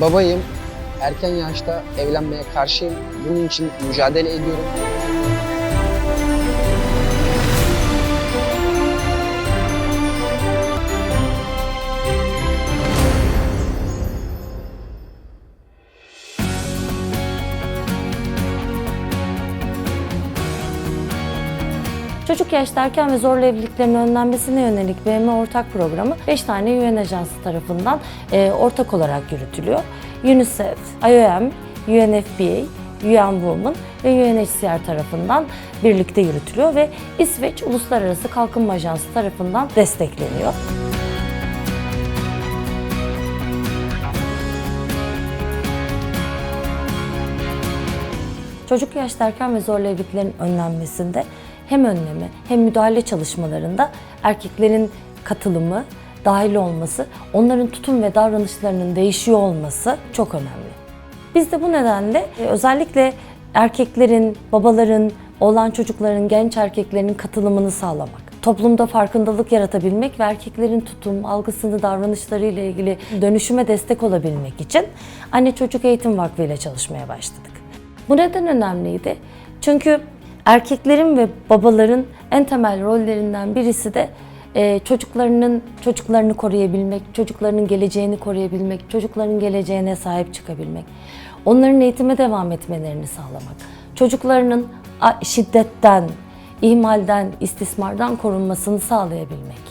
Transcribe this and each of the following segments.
Babayım. Erken yaşta evlenmeye karşıyım. Bunun için mücadele ediyorum. Çocuk erken ve zorlu evliliklerin önlenmesine yönelik BM ortak programı 5 tane UN ajansı tarafından e, ortak olarak yürütülüyor. UNICEF, IOM, UNFPA, UN Women ve UNHCR tarafından birlikte yürütülüyor ve İsveç Uluslararası Kalkınma Ajansı tarafından destekleniyor. Çocuk yaşta ve zorlu evliliklerin önlenmesinde hem önleme hem müdahale çalışmalarında erkeklerin katılımı, dahil olması, onların tutum ve davranışlarının değişiyor olması çok önemli. Biz de bu nedenle e, özellikle erkeklerin, babaların, olan çocukların, genç erkeklerin katılımını sağlamak, toplumda farkındalık yaratabilmek ve erkeklerin tutum, algısını, davranışları ile ilgili dönüşüme destek olabilmek için Anne Çocuk Eğitim Vakfı ile çalışmaya başladık. Bu neden önemliydi? Çünkü erkeklerin ve babaların en temel rollerinden birisi de e, çocuklarının çocuklarını koruyabilmek, çocuklarının geleceğini koruyabilmek, çocukların geleceğine sahip çıkabilmek, onların eğitime devam etmelerini sağlamak, çocuklarının şiddetten, ihmalden, istismardan korunmasını sağlayabilmek.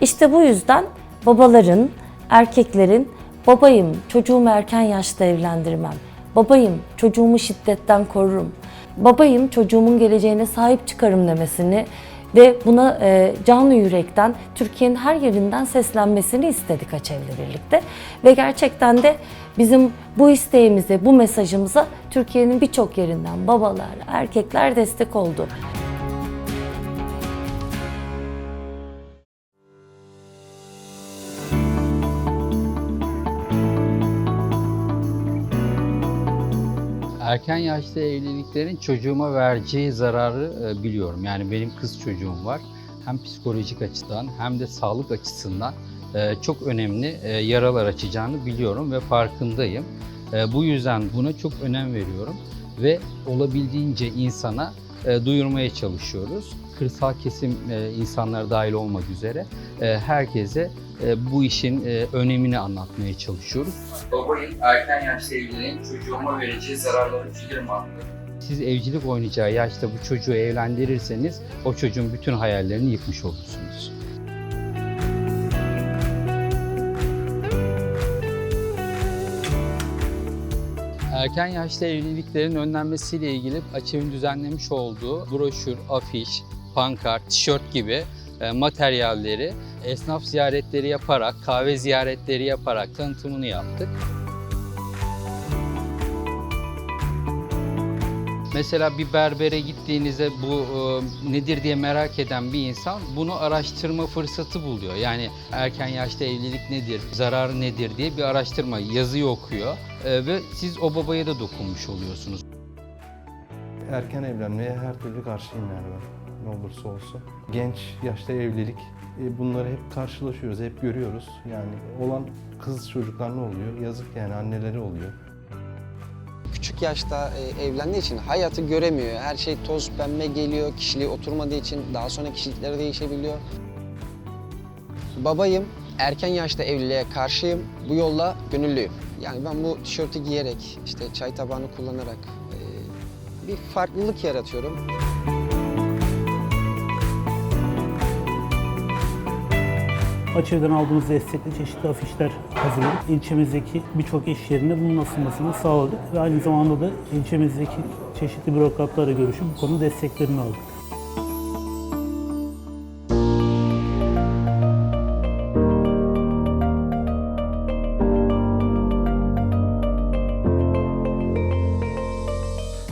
İşte bu yüzden babaların, erkeklerin babayım çocuğumu erken yaşta evlendirmem, babayım çocuğumu şiddetten korurum, babayım çocuğumun geleceğine sahip çıkarım demesini ve buna e, canı yürekten Türkiye'nin her yerinden seslenmesini istedik Açev'le birlikte. Ve gerçekten de bizim bu isteğimize, bu mesajımıza Türkiye'nin birçok yerinden babalar, erkekler destek oldu. Erken yaşta evliliklerin çocuğuma vereceği zararı e, biliyorum. Yani benim kız çocuğum var. Hem psikolojik açıdan hem de sağlık açısından e, çok önemli e, yaralar açacağını biliyorum ve farkındayım. Bu yüzden buna çok önem veriyorum ve olabildiğince insana duyurmaya çalışıyoruz. Kırsal kesim e, insanlar dahil olmak üzere herkese e, bu işin e, önemini anlatmaya çalışıyoruz. Babayım erken yaşta evliliğin çocuğuma vereceği zararları bilirim haklı. Siz evcilik oynayacağı yaşta bu çocuğu evlendirirseniz o çocuğun bütün hayallerini yıkmış olursunuz. Erken yaşta evliliklerin önlenmesiyle ilgili Açev'in düzenlemiş olduğu broşür, afiş, pankart, tişört gibi materyalleri esnaf ziyaretleri yaparak, kahve ziyaretleri yaparak tanıtımını yaptık. Mesela bir berbere gittiğinizde bu e, nedir diye merak eden bir insan bunu araştırma fırsatı buluyor. Yani erken yaşta evlilik nedir, zararı nedir diye bir araştırma, yazıyı okuyor E, ve siz o babaya da dokunmuş oluyorsunuz. Erken evlenmeye her türlü karşıyım yani ben. Ne olursa olsun. Genç yaşta evlilik e, bunları hep karşılaşıyoruz, hep görüyoruz. Yani olan kız çocuklar ne oluyor? Yazık yani anneleri oluyor. Küçük yaşta e, evlendiği için hayatı göremiyor. Her şey toz pembe geliyor. Kişiliği oturmadığı için daha sonra kişilikleri değişebiliyor. Babayım. Erken yaşta evliliğe karşıyım. Bu yolla gönüllüyüm. Yani ben bu tişörtü giyerek, işte çay tabağını kullanarak e, bir farklılık yaratıyorum. Açıdan aldığımız destekle çeşitli afişler hazırladık. İlçemizdeki birçok iş yerinde bunun asılmasını sağladık ve aynı zamanda da ilçemizdeki çeşitli bürokratlarla görüşüp bu konu desteklerini aldık.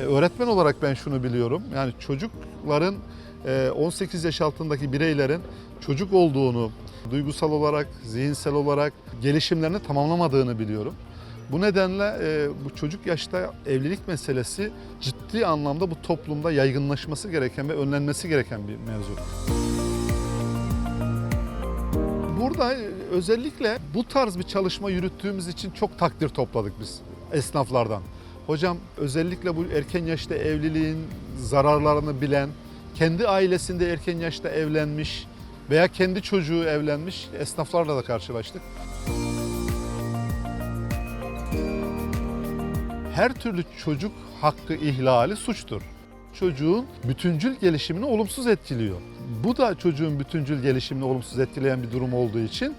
E, Öğretmen olarak ben şunu biliyorum. Yani çocukların e, 18 yaş altındaki bireylerin çocuk olduğunu, duygusal olarak, zihinsel olarak gelişimlerini tamamlamadığını biliyorum. Bu nedenle e, bu çocuk yaşta evlilik meselesi ciddi anlamda bu toplumda yaygınlaşması gereken ve önlenmesi gereken bir mevzu. Bu burada e, özellikle bu tarz bir çalışma yürüttüğümüz için çok takdir topladık biz esnaflardan. Hocam özellikle bu erken yaşta evliliğin zararlarını bilen, kendi ailesinde erken yaşta evlenmiş veya kendi çocuğu evlenmiş esnaflarla da karşılaştık. Her türlü çocuk hakkı ihlali suçtur. Çocuğun bütüncül gelişimini olumsuz etkiliyor. Bu da çocuğun bütüncül gelişimini olumsuz etkileyen bir durum olduğu için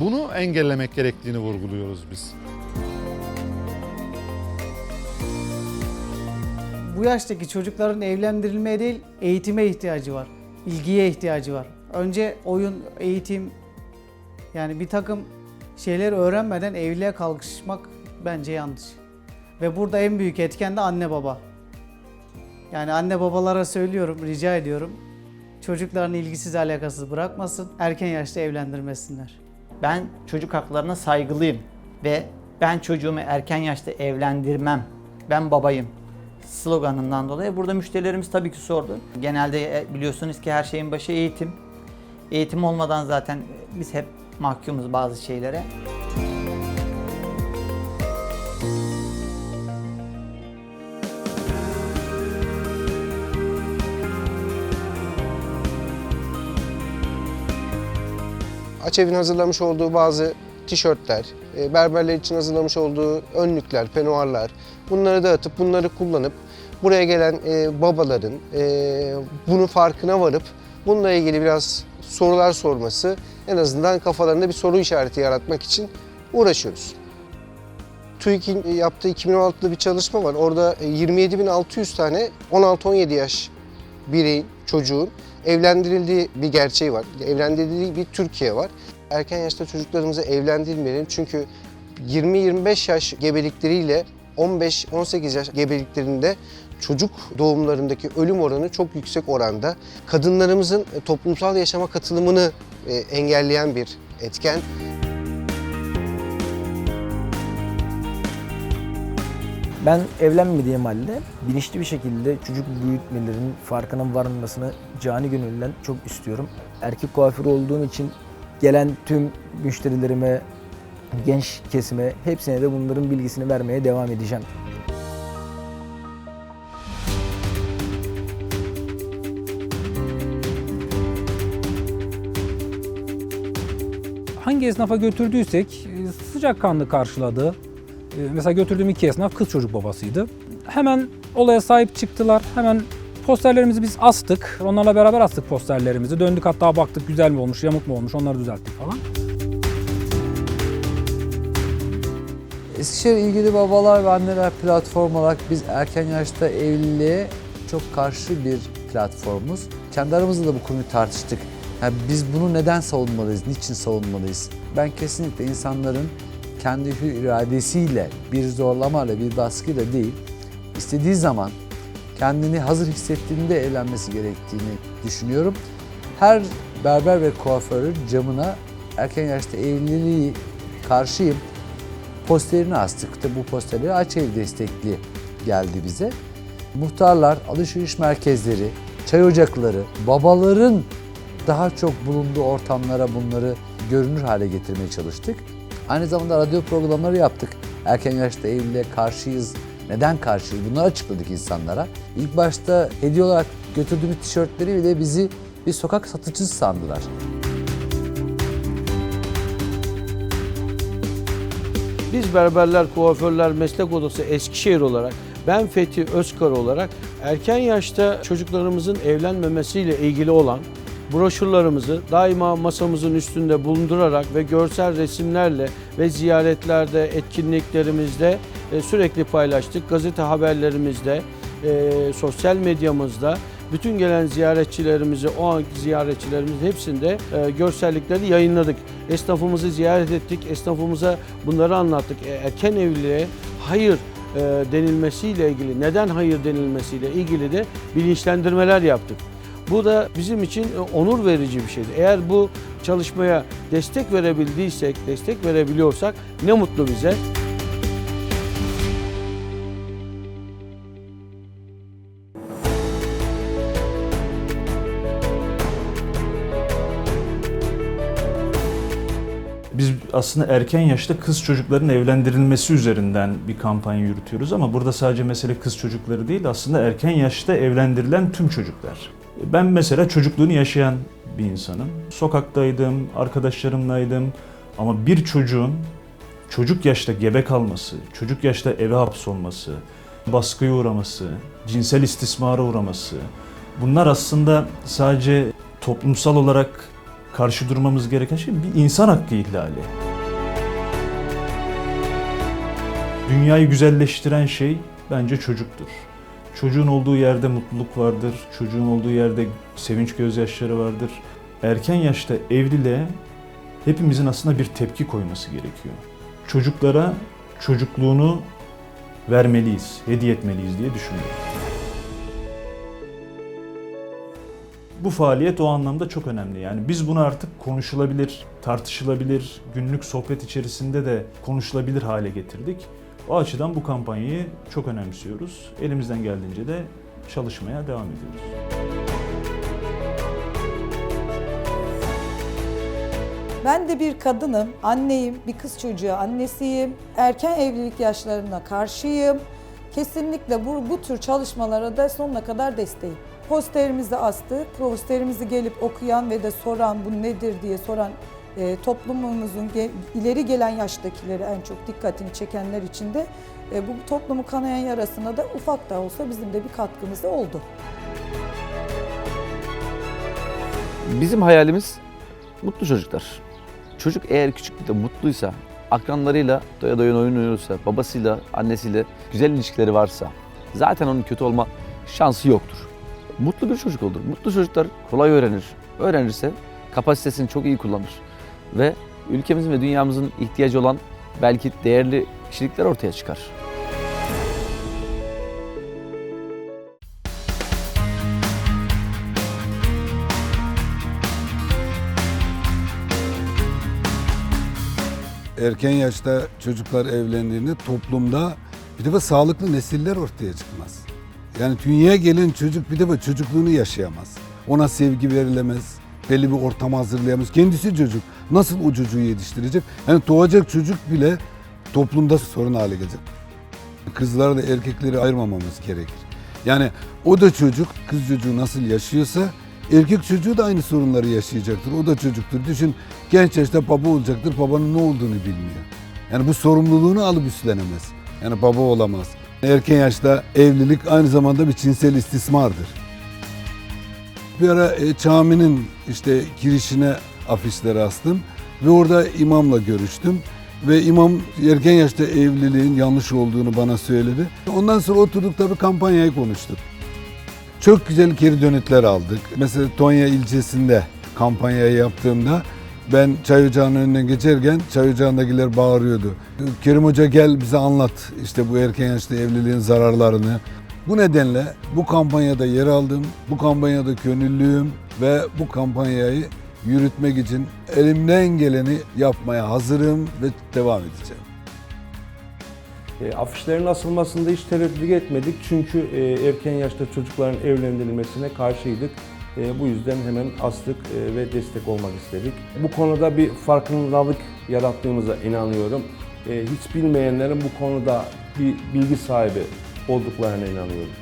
bunu engellemek gerektiğini vurguluyoruz biz. Bu yaştaki çocukların evlendirilmeye değil, eğitime ihtiyacı var. ilgiye ihtiyacı var. Önce oyun, eğitim, yani bir takım şeyler öğrenmeden evliliğe kalkışmak bence yanlış. Ve burada en büyük etken de anne baba. Yani anne babalara söylüyorum, rica ediyorum. Çocuklarını ilgisiz alakasız bırakmasın, erken yaşta evlendirmesinler. Ben çocuk haklarına saygılıyım ve ben çocuğumu erken yaşta evlendirmem. Ben babayım sloganından dolayı burada müşterilerimiz tabii ki sordu. Genelde e, biliyorsunuz ki her şeyin başı eğitim. Eğitim olmadan zaten biz hep mahkumuz bazı şeylere. Açev'in hazırlamış olduğu bazı tişörtler, e, berberler için hazırlamış olduğu önlükler, penuarlar bunları dağıtıp bunları kullanıp buraya gelen e, babaların e, bunun farkına varıp bununla ilgili biraz sorular sorması en azından kafalarında bir soru işareti yaratmak için uğraşıyoruz. TÜİK'in yaptığı 2016'da bir çalışma var. Orada e, 27.600 tane 16-17 yaş bireyin, çocuğun evlendirildiği bir gerçeği var. Evlendirildiği bir Türkiye var. Erken yaşta çocuklarımızı evlendirmeyelim çünkü 20-25 yaş gebelikleriyle 15-18 yaş gebeliklerinde çocuk doğumlarındaki ölüm oranı çok yüksek oranda. Kadınlarımızın e, toplumsal yaşama katılımını e, engelleyen bir etken. Ben evlenmediğim halde bilinçli bir şekilde çocuk büyütmelerin farkına varılmasını cani gönülden çok istiyorum. Erkek kuaförü olduğum için gelen tüm müşterilerime, genç kesime hepsine de bunların bilgisini vermeye devam edeceğim. Hangi esnafa götürdüysek e, sıcakkanlı karşıladı. E, Mesela götürdüğüm iki esnaf kız çocuk babasıydı. Hemen olaya sahip çıktılar. Hemen posterlerimizi biz astık. Onlarla beraber astık posterlerimizi. Döndük hatta baktık güzel mi olmuş, yamuk mu olmuş onları düzelttik falan. Eskişehir İlgili Babalar ve Anneler platform olarak biz erken yaşta evliliğe çok karşı bir platformuz. Kendi aramızda da bu konuyu tartıştık. Yani biz bunu neden savunmalıyız, niçin savunmalıyız? Ben kesinlikle insanların kendi hür iradesiyle, bir zorlamayla, bir baskıyla değil, istediği zaman kendini hazır hissettiğinde evlenmesi gerektiğini düşünüyorum. Her berber ve kuaförün camına erken yaşta evliliği karşıyım posterini astık. Da bu posterleri aç ev destekli geldi bize. Muhtarlar, alışveriş merkezleri, çay ocakları, babaların daha çok bulunduğu ortamlara bunları görünür hale getirmeye çalıştık. Aynı zamanda radyo programları yaptık. Erken yaşta evliliğe karşıyız, neden karşıyız bunları açıkladık insanlara. İlk başta hediye olarak götürdüğümüz tişörtleri bile bizi bir sokak satıcısı sandılar. Biz Berberler Kuaförler Meslek Odası Eskişehir olarak ben Fethi Özkar olarak erken yaşta çocuklarımızın evlenmemesiyle ilgili olan broşürlerimizi daima masamızın üstünde bulundurarak ve görsel resimlerle ve ziyaretlerde, etkinliklerimizde e, sürekli paylaştık. Gazete haberlerimizde, e, sosyal medyamızda bütün gelen ziyaretçilerimizi, o anki ziyaretçilerimizin hepsinde e, görsellikleri yayınladık. Esnafımızı ziyaret ettik, esnafımıza bunları anlattık. E, erken evliliğe hayır e, denilmesiyle ilgili, neden hayır denilmesiyle ilgili de bilinçlendirmeler yaptık. Bu da bizim için e, onur verici bir şeydi. Eğer bu çalışmaya destek verebildiysek, destek verebiliyorsak ne mutlu bize. Biz aslında erken yaşta kız çocukların evlendirilmesi üzerinden bir kampanya yürütüyoruz ama burada sadece mesele kız çocukları değil aslında erken yaşta evlendirilen tüm çocuklar. Ben mesela çocukluğunu yaşayan bir insanım. Sokaktaydım, arkadaşlarımlaydım ama bir çocuğun çocuk yaşta gebe kalması, çocuk yaşta eve hapsolması, baskıya uğraması, cinsel istismara uğraması bunlar aslında sadece toplumsal olarak karşı durmamız gereken şey bir insan hakkı ihlali. Dünyayı güzelleştiren şey bence çocuktur. Çocuğun olduğu yerde mutluluk vardır, çocuğun olduğu yerde sevinç gözyaşları vardır. Erken yaşta evliliğe hepimizin aslında bir tepki koyması gerekiyor. Çocuklara çocukluğunu vermeliyiz, hediye etmeliyiz diye düşünüyorum. Bu faaliyet o anlamda çok önemli. Yani biz bunu artık konuşulabilir, tartışılabilir, günlük sohbet içerisinde de konuşulabilir hale getirdik. O açıdan bu kampanyayı çok önemsiyoruz. Elimizden geldiğince de çalışmaya devam ediyoruz. Ben de bir kadınım, anneyim, bir kız çocuğu annesiyim. Erken evlilik yaşlarına karşıyım. Kesinlikle bu, bu tür çalışmalara da sonuna kadar desteğim. Posterimizi astık. Posterimizi gelip okuyan ve de soran bu nedir diye soran e, toplumumuzun ge- ileri gelen yaştakileri en çok dikkatini çekenler için de e, bu toplumu kanayan yarasına da ufak da olsa bizim de bir katkımız oldu. Bizim hayalimiz mutlu çocuklar. Çocuk eğer küçüklükte mutluysa, akranlarıyla doya doya oyun oynuyorsa, babasıyla, annesiyle güzel ilişkileri varsa zaten onun kötü olma şansı yoktur. Mutlu bir çocuk olur. Mutlu çocuklar kolay öğrenir. Öğrenirse kapasitesini çok iyi kullanır. Ve ülkemizin ve dünyamızın ihtiyacı olan belki değerli kişilikler ortaya çıkar. erken yaşta çocuklar evlendiğinde toplumda bir defa sağlıklı nesiller ortaya çıkmaz. Yani dünyaya gelen çocuk bir defa çocukluğunu yaşayamaz. Ona sevgi verilemez, belli bir ortam hazırlayamaz. Kendisi çocuk. Nasıl o çocuğu yetiştirecek? Yani doğacak çocuk bile toplumda sorun hale gelecek. Kızları da erkekleri ayırmamamız gerekir. Yani o da çocuk, kız çocuğu nasıl yaşıyorsa erkek çocuğu da aynı sorunları yaşayacaktır. O da çocuktur. Düşün genç yaşta baba olacaktır, babanın ne olduğunu bilmiyor. Yani bu sorumluluğunu alıp üstlenemez. Yani baba olamaz. Erken yaşta evlilik aynı zamanda bir cinsel istismardır. Bir ara e, caminin işte girişine afişleri astım ve orada imamla görüştüm. Ve imam erken yaşta evliliğin yanlış olduğunu bana söyledi. Ondan sonra oturduk tabii kampanyayı konuştuk. Çok güzel geri dönütler aldık. Mesela Tonya ilçesinde kampanyayı yaptığımda ben çay ocağının önünden geçerken çay ocağındakiler bağırıyordu. Kerim Hoca gel bize anlat işte bu erken yaşta evliliğin zararlarını. Bu nedenle bu kampanyada yer aldım, bu kampanyada gönüllüyüm ve bu kampanyayı yürütmek için elimden geleni yapmaya hazırım ve devam edeceğim. E, afişlerin asılmasında hiç tereddüt etmedik çünkü e, erken yaşta çocukların evlendirilmesine karşıydık. E, bu yüzden hemen astık e, ve destek olmak istedik. Bu konuda bir farkındalık yarattığımıza inanıyorum. E, hiç bilmeyenlerin bu konuda bir bilgi sahibi olduklarına inanıyorum.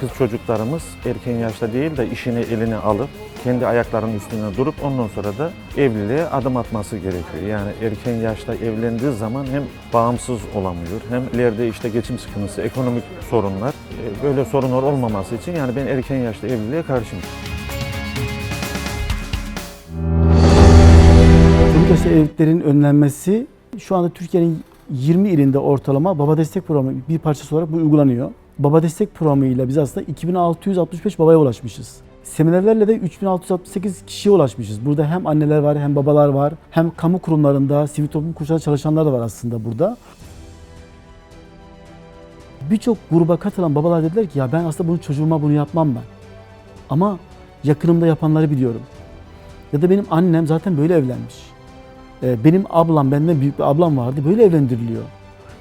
Kız çocuklarımız erken yaşta değil de işini eline alıp kendi ayaklarının üstüne durup ondan sonra da evliliğe adım atması gerekiyor. Yani erken yaşta evlendiği zaman hem bağımsız olamıyor hem ileride işte geçim sıkıntısı, ekonomik sorunlar e, böyle sorunlar olmaması için yani ben erken yaşta evliliğe karşıyım. Çocuk yaşta evliliklerin önlenmesi şu anda Türkiye'nin 20 ilinde ortalama baba destek programı bir parçası olarak bu uygulanıyor. Baba destek programıyla biz aslında 2665 babaya ulaşmışız. Seminerlerle de 3668 kişiye ulaşmışız. Burada hem anneler var hem babalar var. Hem kamu kurumlarında, sivil toplum kuruluşlarında çalışanlar da var aslında burada. Birçok gruba katılan babalar dediler ki ya ben aslında bunu çocuğuma bunu yapmam ben. Ama yakınımda yapanları biliyorum. Ya da benim annem zaten böyle evlenmiş. Ee, Benim ablam, benden büyük bir ablam vardı. Böyle evlendiriliyor.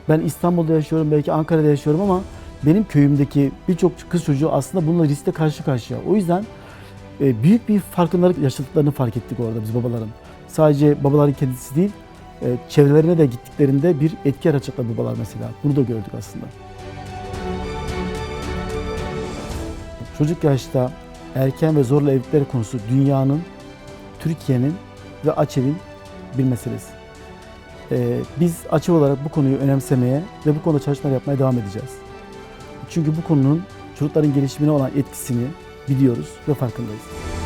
Ben İstanbul'da yaşıyorum, belki Ankara'da yaşıyorum ama benim köyümdeki birçok kız çocuğu aslında bununla riskle karşı karşıya. O yüzden e, büyük bir farkındalık yaşadıklarını fark ettik orada biz babaların. Sadece babaların kendisi değil, e, çevrelerine de gittiklerinde bir etki yaratacaklar babalar mesela. Bunu da gördük aslında. Çocuk yaşta erken ve zorla evlilikler konusu dünyanın, Türkiye'nin ve AÇEV'in bir meselesi. Ee, biz AÇEV olarak bu konuyu önemsemeye ve bu konuda çalışmalar yapmaya devam edeceğiz. Çünkü bu konunun çocukların gelişimine olan etkisini biliyoruz ve farkındayız.